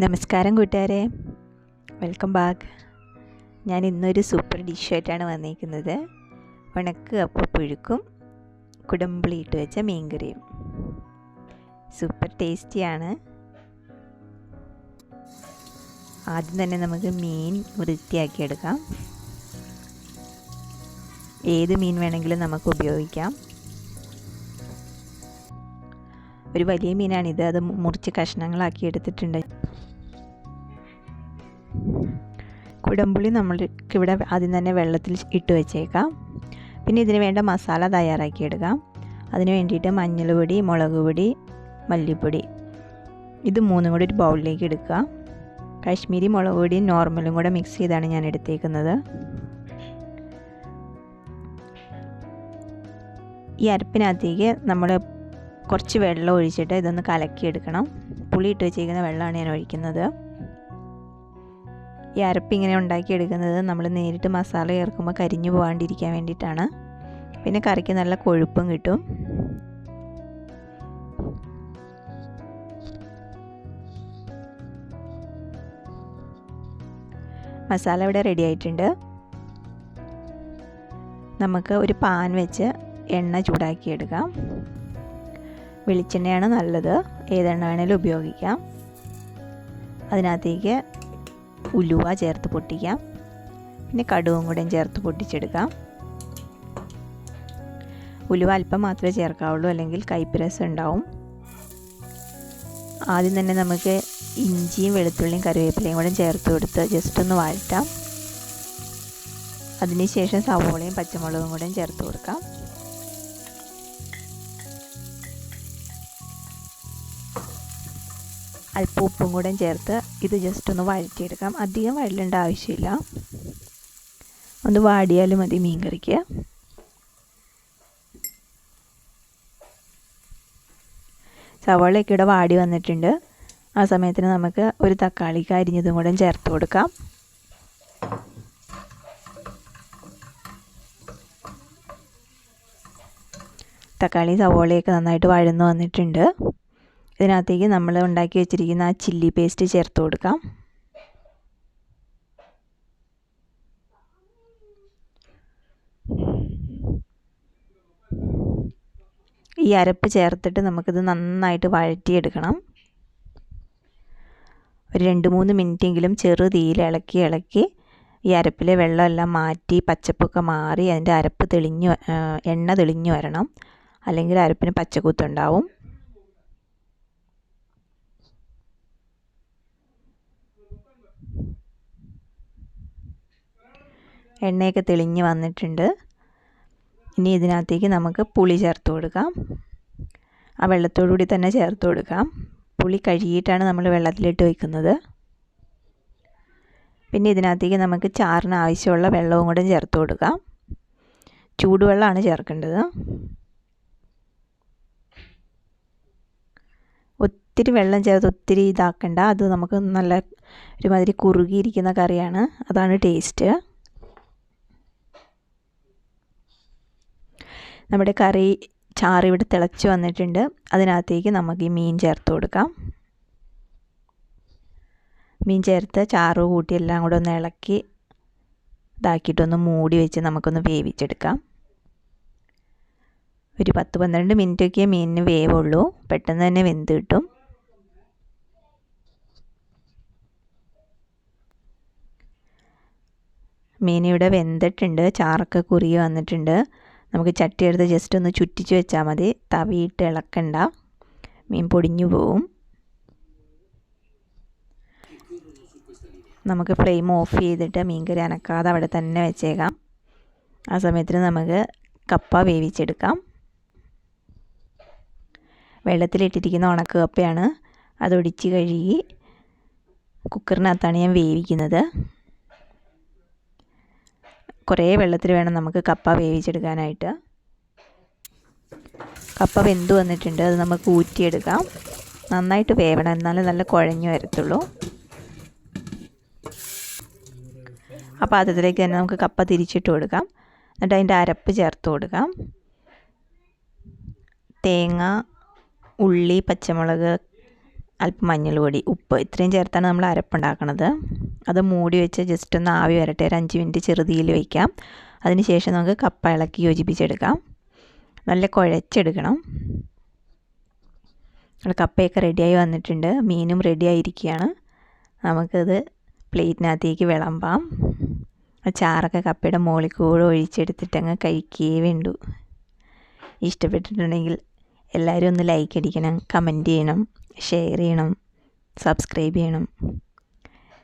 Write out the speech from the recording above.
നമസ്കാരം കൂട്ടുകാരെ. Welcome back ഞാൻ ഇന്നൊരു സൂപ്പർ ഡിഷായിട്ടാണ് വന്നിരിക്കുന്നത് ഉണക്ക് അപ്പ പുഴുക്കും ഇട്ട് വെച്ച മീൻകറിയും. സൂപ്പർ ടേസ്റ്റിയാണ് ആദ്യം തന്നെ നമുക്ക് മീൻ വൃത്തിയാക്കിയെടുക്കാം. ഏത് മീൻ വേണമെങ്കിലും നമുക്ക് ഉപയോഗിക്കാം. ഒരു വലിയ മീനാണിത്. അത് മുറിച്ച് കഷ്ണങ്ങളാക്കി എടുത്തിട്ടുണ്ട്. കുടംപുളി നമ്മൾക്ക് ഇവിടെ ആദ്യം തന്നെ വെള്ളത്തിൽ ഇട്ട് വെച്ചേക്കാം. പിന്നെ ഇതിന് വേണ്ട മസാല തയ്യാറാക്കിയെടുക്കാം അതിന് വേണ്ടിയിട്ട് മഞ്ഞൾ പൊടി മുളക് പൊടി മല്ലിപ്പൊടി. ഇത് മൂന്നും കൂടി ഒരു ബൗളിലേക്ക് എടുക്കുക. കാശ്മീരി മുളക് പൊടിയും നോർമലും കൂടെ മിക്സ് ചെയ്താണ് ഞാൻ എടുത്തേക്കുന്നത്. ഈ അരപ്പിനകത്തേക്ക് നമ്മൾ കുറച്ച് വെള്ളം ഒഴിച്ചിട്ട് ഇതൊന്ന് കലക്കിയെടുക്കണം. പുളി ഇട്ട് വെച്ചിരിക്കുന്ന വെള്ളമാണ് ഞാൻ ഒഴിക്കുന്നത്. ഈ അരപ്പ് ഇങ്ങനെ ഉണ്ടാക്കിയെടുക്കുന്നത് നമ്മൾ നേരിട്ട് മസാല ചേർക്കുമ്പോൾ കരിഞ്ഞു പോകാണ്ടിരിക്കാൻ വേണ്ടിയിട്ടാണ്. പിന്നെ കറിക്ക് നല്ല കൊഴുപ്പും കിട്ടും. മസാല ഇവിടെ റെഡി ആയിട്ടുണ്ട്. നമുക്ക് ഒരു പാൻ വെച്ച് എണ്ണ ചൂടാക്കിയെടുക്കാം. വെളിച്ചെണ്ണയാണ് നല്ലത്. ഏതെണ്ണ വേണേലും ഉപയോഗിക്കാം. അതിനകത്തേക്ക് ഉലുവ ചേർത്ത് പൊട്ടിക്കാം. പിന്നെ കടുവും കൂടെയും ചേർത്ത് പൊട്ടിച്ചെടുക്കാം. ഉലുവ അല്പം മാത്രമേ ചേർക്കാവുള്ളൂ അല്ലെങ്കിൽ കൈപ്പിരസം ഉണ്ടാവും. ആദ്യം തന്നെ നമുക്ക് ഇഞ്ചിയും വെളുത്തുള്ളിയും കറിവേപ്പിലയും കൂടെ ചേർത്ത് കൊടുത്ത് ജസ്റ്റ് ഒന്ന് വഴറ്റാം അതിനുശേഷം സവോളയും പച്ചമുളകും കൂടെ ചേർത്ത് കൊടുക്കാം. അല്പം ഉപ്പും കൂടെ ചേർത്ത് ഇത് ജസ്റ്റ് ഒന്ന് വഴറ്റിയെടുക്കാം. അധികം വഴലേണ്ട ആവശ്യമില്ല. ഒന്ന് വാടിയാലും മതി മീൻ കറിക്ക് സവാളയൊക്കെ ഇവിടെ വാടി വന്നിട്ടുണ്ട്. ആ സമയത്തിന് നമുക്ക് ഒരു തക്കാളിക്ക് അരിഞ്ഞതും കൂടെ ചേർത്ത് കൊടുക്കാം. തക്കാളി സവോളയൊക്കെ നന്നായിട്ട് വഴന്നു വന്നിട്ടുണ്ട്. ഇതിനകത്തേക്ക് നമ്മൾ ഉണ്ടാക്കി വെച്ചിരിക്കുന്ന ആ ചില്ലി പേസ്റ്റ് ചേർത്ത് കൊടുക്കാം. ഈ അരപ്പ് ചേർത്തിട്ട് നമുക്കിത് നന്നായിട്ട് വഴറ്റിയെടുക്കണം. ഒരു രണ്ട് മൂന്ന് മിനിറ്റെങ്കിലും ചെറു തീയിൽ ഇളക്കി ഇളക്കി ഈ അരപ്പിലെ വെള്ളമെല്ലാം മാറ്റി പച്ചപ്പൊക്കെ മാറി അതിന്റെ അരപ്പ് തെളിഞ്ഞു എണ്ണ തെളിഞ്ഞു വരണം. അല്ലെങ്കിൽ അരപ്പിന് പച്ചക്കുത്തുണ്ടാവും. എണ്ണയൊക്കെ തെളിഞ്ഞ് വന്നിട്ടുണ്ട്. ഇനി ഇതിനകത്തേക്ക് നമുക്ക് പുളി ചേർത്ത് കൊടുക്കാം. ആ വെള്ളത്തോടുകൂടി തന്നെ ചേർത്ത് കൊടുക്കാം. പുളി കഴുകിയിട്ടാണ് നമ്മൾ വെള്ളത്തിലിട്ട് വയ്ക്കുന്നത്. പിന്നെ ഇതിനകത്തേക്ക് നമുക്ക് ചാറിന് ആവശ്യമുള്ള വെള്ളവും കൂടെ ചേർത്ത് കൊടുക്കാം. ചൂടുവെള്ളമാണ് ചേർക്കേണ്ടത്. ഒത്തിരി വെള്ളം ചേർത്ത് ഒത്തിരി ഇതാക്കണ്ട. അത് നമുക്ക് നല്ല ഒരുമാതിരി കുറുകിയിരിക്കുന്ന കറിയാണ്. അതാണ് ടേസ്റ്റ്. നമ്മുടെ കറി ചാറ് ഇവിടെ തിളച്ച് വന്നിട്ടുണ്ട്. അതിനകത്തേക്ക് നമുക്ക് ഈ മീൻ ചേർത്ത് കൊടുക്കാം. മീൻ ചേർത്ത് ചാറ് കൂട്ടി എല്ലാം കൂടെ ഒന്ന് ഇളക്കി ഇതാക്കിയിട്ടൊന്ന് മൂടി വെച്ച് നമുക്കൊന്ന് വേവിച്ചെടുക്കാം. ഒരു പത്ത് പന്ത്രണ്ട് മിനിറ്റൊക്കെ മീനിന് വേവുള്ളൂ. പെട്ടെന്ന് തന്നെ വെന്ത് കിട്ടും. മീനിവിടെ വെന്തിട്ടുണ്ട്. ചാറൊക്കെ കുറുകി വന്നിട്ടുണ്ട്. നമുക്ക് ചട്ടി എടുത്ത് ജസ്റ്റ് ഒന്ന് ചുറ്റിച്ച് വെച്ചാൽ മതി. തവിയിട്ട് ഇളക്കണ്ട. മീൻ പൊടിഞ്ഞു പോവും. നമുക്ക് ഫ്ലെയിം ഓഫ് ചെയ്തിട്ട് മീൻകറി അനക്കാതെ അവിടെ തന്നെ വെച്ചേക്കാം. ആ സമയത്തിന് നമുക്ക് കപ്പ വേവിച്ചെടുക്കാം. വെള്ളത്തിലിട്ടിരിക്കുന്ന ഉണക്ക് കപ്പയാണ് അതൊടിച്ച് കഴുകി കുക്കറിനകത്താണ് ഞാൻ വേവിക്കുന്നത്. കുറേ വെള്ളത്തിൽ വേണം നമുക്ക് കപ്പ വേവിച്ചെടുക്കാനായിട്ട്. കപ്പ വെന്ത് വന്നിട്ടുണ്ട്. അത് നമുക്ക് ഊറ്റിയെടുക്കാം. നന്നായിട്ട് വേവണം. എന്നാലും നല്ല കുഴഞ്ഞു വരത്തുള്ളൂ. ആ പാത്രത്തിലേക്ക് തന്നെ നമുക്ക് കപ്പ തിരിച്ചിട്ട് കൊടുക്കാം. എന്നിട്ട് അതിന്റെ അരപ്പ് ചേർത്ത് കൊടുക്കാം. തേങ്ങ ഉള്ളി പച്ചമുളക് അല്പം മഞ്ഞൾപ്പൊടി ഉപ്പ്. ഇത്രയും ചേർത്താണ് നമ്മൾ അരപ്പുണ്ടാക്കണത് അത് മൂടി വെച്ച് ജസ്റ്റ് ഒന്ന് ആവി വരട്ടെ. ഒരു അഞ്ച് മിനിറ്റ് ചെറുതിയിൽ വയ്ക്കാം അതിനുശേഷം നമുക്ക് കപ്പ ഇളക്കി യോജിപ്പിച്ചെടുക്കാം. നല്ല കുഴച്ചെടുക്കണം. കപ്പയൊക്കെ റെഡിയായി വന്നിട്ടുണ്ട്. മീനും റെഡി ആയിരിക്കുകയാണ് നമുക്കത് പ്ലേറ്റിനകത്തേക്ക് വിളമ്പാം. ചാറൊക്കെ കപ്പയുടെ മുകളിൽ കൂടെ ഒഴിച്ചെടുത്തിട്ട് അങ്ങ് കഴിക്കുകയേ വേണ്ടൂ. ഇഷ്ടപ്പെട്ടിട്ടുണ്ടെങ്കിൽ എല്ലാവരും ഒന്ന് ലൈക്ക് അടിക്കണം കമന്റ് ചെയ്യണം ഷെയർ ചെയ്യണം സബ്സ്ക്രൈബ് ചെയ്യണം.